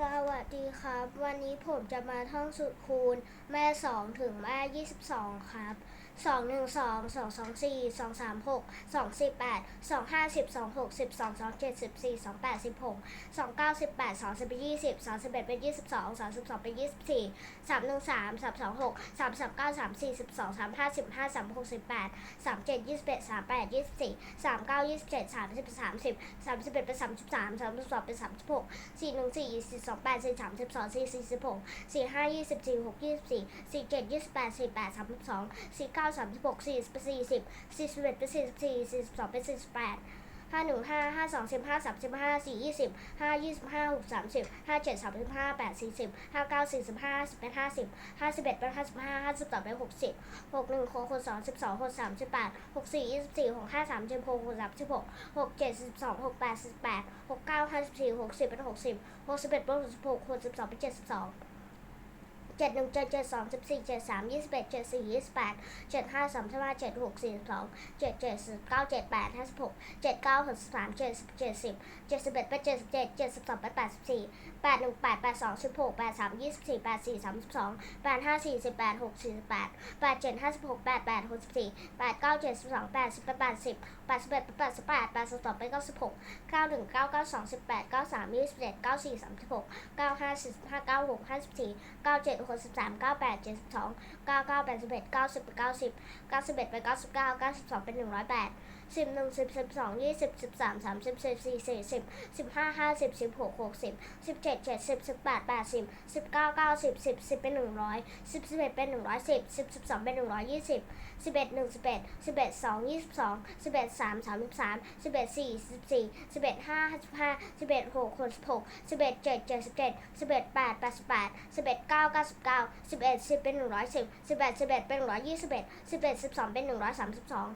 สวัสดีครับ วันนี้ผมจะมาท่องสูตรคูณแม่สองถึงแม่ยี่สิบสองครับ สองหนึ่งสองสองสองสี่สองสามหกสองสี่แปดสองห้าสิบสองหกสิบสองสองเจ็ดสิบสี่สองแปดสิบหกสองเก้าสิบแปดสองสิบเป็นยี่สิบสองสิบเอ็ดเป็นยี่สิบสองสองสิบสองเป็นยี่สิบสี่สามหนึ่งสามสามสองหกสามสามเก้าสามสี่สิบสองสามห้าสิบห้าสามหกสิบแปดสามเจ็ดยี่สิบเอ็ดสามแปดยี่สิบสี่สามเก้ายี่สิบเจ็ดสามสิบสามสิบสามสิบเอ็ดเป็นสามสิบสามสามสิบสองเป็นสามสิบหกสี่หนึ่งสี่สี่สองแปดสี่สามสิบสองสี่สี่สิบหกสี่ห้ายี่สิบสี่หกยี่สิบสี่สี่เจ็ดยี่สิบแปดสี่แปดสามสิบสองสี่เก้าาสามสิบหกสี่เป็นสี่สิบสี่สิบเอ็ดเป็นสี่สิบสี่สี่สิบสองเป็นสี่สิบแปดห้าหนึ่งห้าห้าสองสิบห้าสามสิบห้าสี่ยี่สิบห้ายี่สิบห้าหกสามสิบห้าเจ็ดสามสิบห้าแปดสี่สิบห้าเก้าสี่สิบห้าสิบเป็นห้าสิบห้าสิบเอ็ดเป็นห้าสิบห้าห้าสิบสองเป็นหกสิบหกหนึ่งหกหกสองสิบสองหกสามสิบแปดหกสี่ยี่สิบสี่หกห้าสามสิบหกหกสามสิบหกหกเจ็ดสิบสองหกแปดสิบแปดหกเก้าห้าสิบสี่หกสิบเป็นหกสิบหกสิบเอ็ดบวกสิบหกหกสิบสองเป็นเจ็ดสิบสอง เจ็ดหนึ่งเจ็ดเจ็ดสองสิบสี่เจ็ดสามยี่สิบเอ็ดเจ็ดสี่ยี่สิบแปดเจ็ดห้าสามสิบห้าเจ็ดหกสี่สิบสองเจ็ดเจ็ดสิบเก้าเจ็ดแปดห้าสิบหกเจ็ดเก้าหกสิบสามเจ็ดสิบเจ็ดสิบเจ็ดสิบเอ็ดเป็นเจ็ดสิบเจ็ดเจ็ดสิบสองเป็นแปดสิบสี่แปดหนึ่งแปดแปดสองสิบหกแปดสามยี่สิบสี่แปดสี่สามสิบสองแปดห้าสี่สิบแปดหกสี่สิบแปดแปดเจ็ดห้าสิบหกแปดแปดหกสิบสี่แปดเก้าเจ็ดสิบสองแปดสิบแปดสิบแปดสิบเอ็ดแปดสิบแปดแปดสิบสองเป็นเก้าสิบหกเก้าหนึ่งเก้าเก้าสองสิบแปดเก้าสามยี่สิบเอ็ดเก้าสี่สามสิบหกเก้าห้าสิบห้าเก้าหกห้าสิบสี่เก้าเจ็ดหกสิบสามเก้าแปดเจ็ดสิบสองเก้าเก้าแปดสิบเอ็ดเก้าสิบเก้าสิบเก้าสิบเอ็ดเป็นเก้าสิบเก้าเก้าสิบสองเป็นหนึ่งร้อยแปด สิบหนึ่งสิบสิบสองยี่สิบสิบสามสามสิบสิบสี่สี่สิบสิบห้าห้าสิบสิบหกหกสิบสิบเจ็ดเจ็ดสิบสิบแปดแปดสิบสิบเก้าเก้าสิบสิบสิบเป็นหนึ่งร้อยสิบสิบเอ็ดเป็นหนึ่งร้อยสิบสิบสิบสองเป็นหนึ่งร้อยยี่สิบสิบเอ็ดหนึ่งสิบเอ็ดสิบเอ็ดสองยี่สิบสองสิบเอ็ดสามสามสิบสามสิบเอ็ดสี่สิบสี่สิบเอ็ดห้าห้าสิบห้าสิบเอ็ดหกหกสิบหกสิบเอ็ดเจ็ดเจ็ดสิบเจ็ดสิบเอ็ดแปดแปดสิบแปดสิบเอ็ดเก้าเก้าสิบเก้าสิบเอ็ดสิบเป็นหนึ่งร้อยสิบสิบเอ็ดสิบเอ็ดเป็นหนึ่งร้อยยี่สิบเอ็ดสิบเอ็ดสิบสองเป็นหนึ่งร้อยสามสิบสอง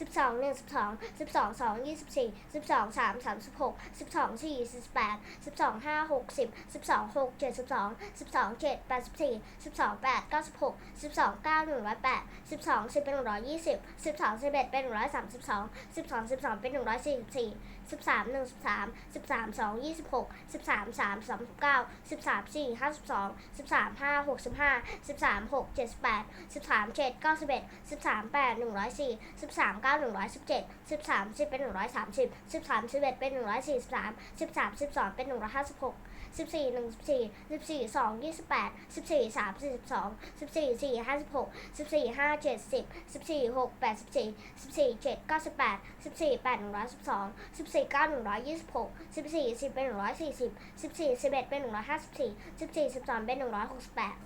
สิบสองหนึ่งสิบสองสิบสองสองยี่สิบสี่สิบสองสามสามสิบหกสิบสองสี่สิบแปดสิบสองห้าหกสิบสิบสองหกเจ็ดสิบสองสิบสองเจ็ดแปดสิบสี่สิบสองแปดเก้าสิบหกสิบสองเก้าหนึ่งร้อยแปดสิบสองสิบเป็นหนึ่งร้อยยี่สิบสิบสองสิบเอ็ดเป็นหนึ่งร้อยสามสิบสองสิบสองสิบสองเป็นหนึ่งร้อยสี่สิบสี่ สิบสามหนึ่งสิบสามสิบสามสองยี่สิบหกสิบสามสามสามสิบเก้าสิบสามสี่ห้าสิบสองสิบสามห้าหกสิบห้าสิบสามหกเจ็ดสิบแปดสิบสามเจ็ดเก้าสิบเอ็ดสิบสามแปดหนึ่งร้อยสี่สิบสามเก้าหนึ่งร้อยสิบเจ็ดสิบสามสิบเป็นหนึ่งร้อยสามสิบสิบสามสิบเอ็ดเป็นหนึ่งร้อยสี่สิบสามสิบสามสิบสองเป็นหนึ่งร้อยห้าสิบหกสิบสี่หนึ่งสิบสี่สิบสี่สองยี่สิบแปดสิบสี่สามสี่สิบสองสิบสี่สี่ห้าสิบหกสิบสี่ห้าเจ็ดสิบสิบสี่หกแปดสิบสี่สิบสี่เจ็ดเก้าสิบแปดสิบสี่แปดหนึ่งร้อยสิบสองสิบสี่เก้าหนึ่งร้อยยี่สิบหกสิบสี่สิบเป็นหนึ่งร้อยสี่สิบสิบสี่สิบเอ็ดเป็นหนึ่งร้อยห้าสิบสี่สิบสี่สิบสองเป็นหนึ่งร้อยหกสิบแปด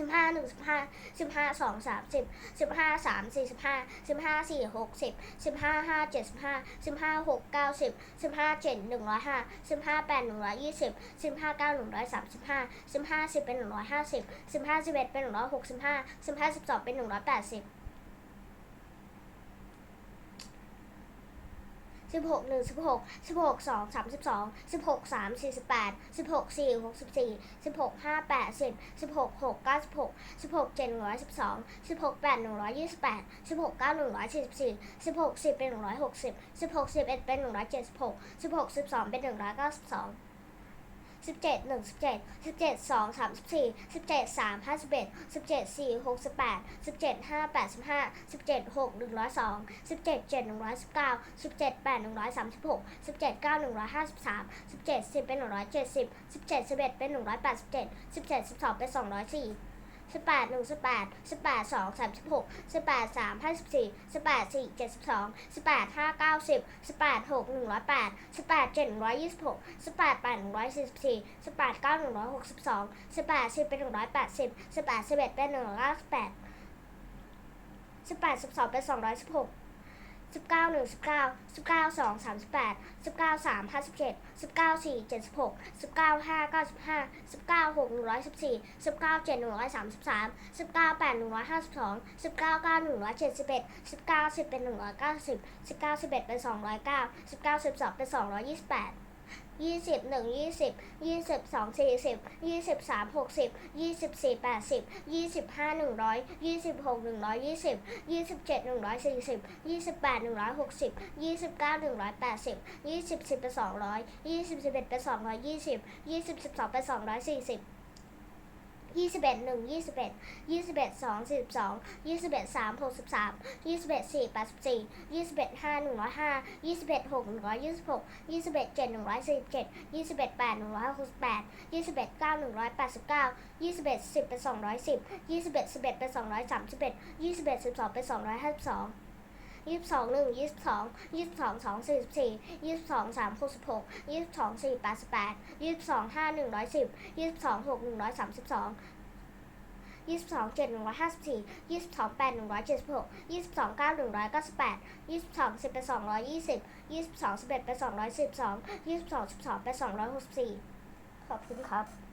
สิบห้าหนึ่งสิบห้าสิบห้าสองสามสิบสิบห้าสามสี่สิบห้าสิบห้าสี่หกสิบสิบห้าห้าเจ็ดสิบห้าสิบห้าหกเก้าสิบสิบห้าเจ็ดหนึ่งร้อยห้าสิบห้าแปดหนึ่งร้อยยี่สิบสิบห้าเก้าหนึ่งร้อยสามสิบห้าสิบห้าสิบเป็นหนึ่งร้อยห้าสิบสิบห้าสิบเอ็ดเป็นหนึ่งร้อยหกสิบห้าสิบห้าสิบสองเป็นหนึ่งร้อยแปดสิบ สิบหกหนึ่งสิบหกสิบหกสองสามสิบสองสิบหกสามสี่สิบแปดสิบหกสี่หกสิบสี่สิบหกห้าแปดสิบสิบหกหกเก้าสิบหกสิบหกเจ็ดหนึ่งร้อยสิบสองสิบหกแปดหนึ่งร้อยยี่สิบแปดสิบหกเก้าหนึ่งร้อยสี่สิบสี่สิบหกสิบเป็นหนึ่งร้อยหกสิบสิบหกสิบเอ็ดเป็นหนึ่งร้อยเจ็ดสิบหกสิบหกสิบสองเป็นหนึ่งร้อยเก้าสิบสอง สิบเจ็ดหนึ่งสิบเจ็ดสิบเจ็ดสองสามสิบสี่สิบเจ็ดสามห้าสิบเอ็ดสิบเจ็ดสี่หกสิบแปดสิบเจ็ดห้าแปดสิบห้าสิบเจ็ดหกหนึ่งร้อยสองสิบเจ็ดเจ็ดหนึ่งร้อยสิบเก้าสิบเจ็ดแปดหนึ่งร้อยสามสิบหกสิบเจ็ดเก้าหนึ่งร้อยห้าสิบสามสิบเจ็ดสิบเป็นหนึ่งร้อยเจ็ดสิบสิบเจ็ดสิบเอ็ดเป็นหนึ่งร้อยแปดสิบเจ็ดสิบเจ็ดสิบสองเป็นสองร้อยสี่ สิบแปดหนึ่งสิบแปดสิบแปดสองสามสิบหกสิบแปดสามห้าสิบสี่สิบแปดสี่เจ็ดสิบสองสิบแปดห้าเก้าสิบสิบแปดหกหนึ่งร้อยแปดสิบแปดเจ็ดหนึ่งร้อยยี่สิบหกสิบแปดแปดหนึ่งร้อยสี่สิบสี่สิบแปดเก้าหนึ่งร้อยหกสิบสองสิบแปดสิบเป็นหนึ่งร้อยแปดสิบสิบแปดสิบเอ็ดเป็นหนึ่งร้อยเก้าสิบแปดสิบแปดสิบสองเป็นสองร้อยสิบหก สิบเก้าหนึ่งสิบเก้าสิบเก้าสองสามสิบแปดสิบเก้าสามห้าสิบเจ็ดสิบเก้าสี่เจ็ดสิบหกสิบเก้าห้าเก้าสิบห้าสิบเก้าหกหนึ่งร้อยสิบสี่สิบเก้าเจ็ดหนึ่งร้อยสามสิบสามสิบเก้าแปดหนึ่งร้อยห้าสิบสองสิบเก้าเก้าหนึ่งร้อยเจ็ดสิบเอ็ดสิบเก้าสิบเป็นหนึ่งร้อยเก้าสิบสิบเก้าสิบเอ็ดเป็นสองร้อยเก้าสิบเก้าสิบสองเป็นสองร้อยยี่สิบแปด ยี่สิบหนึ่งยี่สิบยี่สิบสองสี่สิบยี่สิบสามหกสิบยี่สิบสี่แปดสิบยี่สิบห้าหนึ่งร้อยยี่สิบหกหนึ่งร้อยยี่สิบยี่สิบเจ็ดหนึ่งร้อยสี่สิบยี่สิบแปดหนึ่งร้อยหกสิบยี่สิบเก้าหนึ่งร้อยแปดสิบยี่สิบสิบเป็นสองร้อยยี่สิบสิบเอ็ดเป็นสองร้อยยี่สิบยี่สิบสิบสองเป็นสองร้อยสี่สิบ ยี่สิบเอ็ดหนึ่งยี่สิบเอ็ดยี่สิบเอ็ดสองสี่สิบสองยี่สิบเอ็ดสามหกสิบสามยี่สิบเอ็ดสี่แปดสิบสี่ยี่สิบเอ็ดห้าหนึ่งร้อยห้ายี่สิบเอ็ดหกหนึ่งร้อยยี่สิบหกยี่สิบเอ็ดเจ็ดหนึ่งร้อยสี่สิบเจ็ดยี่สิบเอ็ดแปดหนึ่งร้อยหกสิบแปดยี่สิบเอ็ดเก้าหนึ่งร้อยแปดสิบเก้ายี่สิบเอ็ดสิบเป็นสองร้อยสิบยี่สิบเอ็ดสิบเอ็ดเป็นสองร้อยสามสิบเอ็ดยี่สิบเอ็ดสิบสองเป็นสองร้อยห้าสิบสอง ยี่สิบสองหนึ่งยี่สิบสองยี่สิบสองสองสี่สิบสี่ยี่สิบสองสามหกสิบหกยี่สิบสองสี่แปดสิบแปดยี่สิบสองห้าหนึ่งร้อยสิบยี่สิบสองหกหนึ่งร้อยสามสิบสองยี่สิบสองเจ็ดหนึ่งร้อยห้าสิบสี่ยี่สิบสองแปดหนึ่งร้อยเจ็ดสิบหกยี่สิบสองเก้าหนึ่งร้อยเก้าสิบแปดยี่สิบสองสิบเป็นสองร้อยยี่สิบยี่สิบสองสิบเอ็ดเป็นสองร้อยสิบสองยี่สิบสองสิบสองเป็นสองร้อยหกสิบสี่ขอบคุณครับ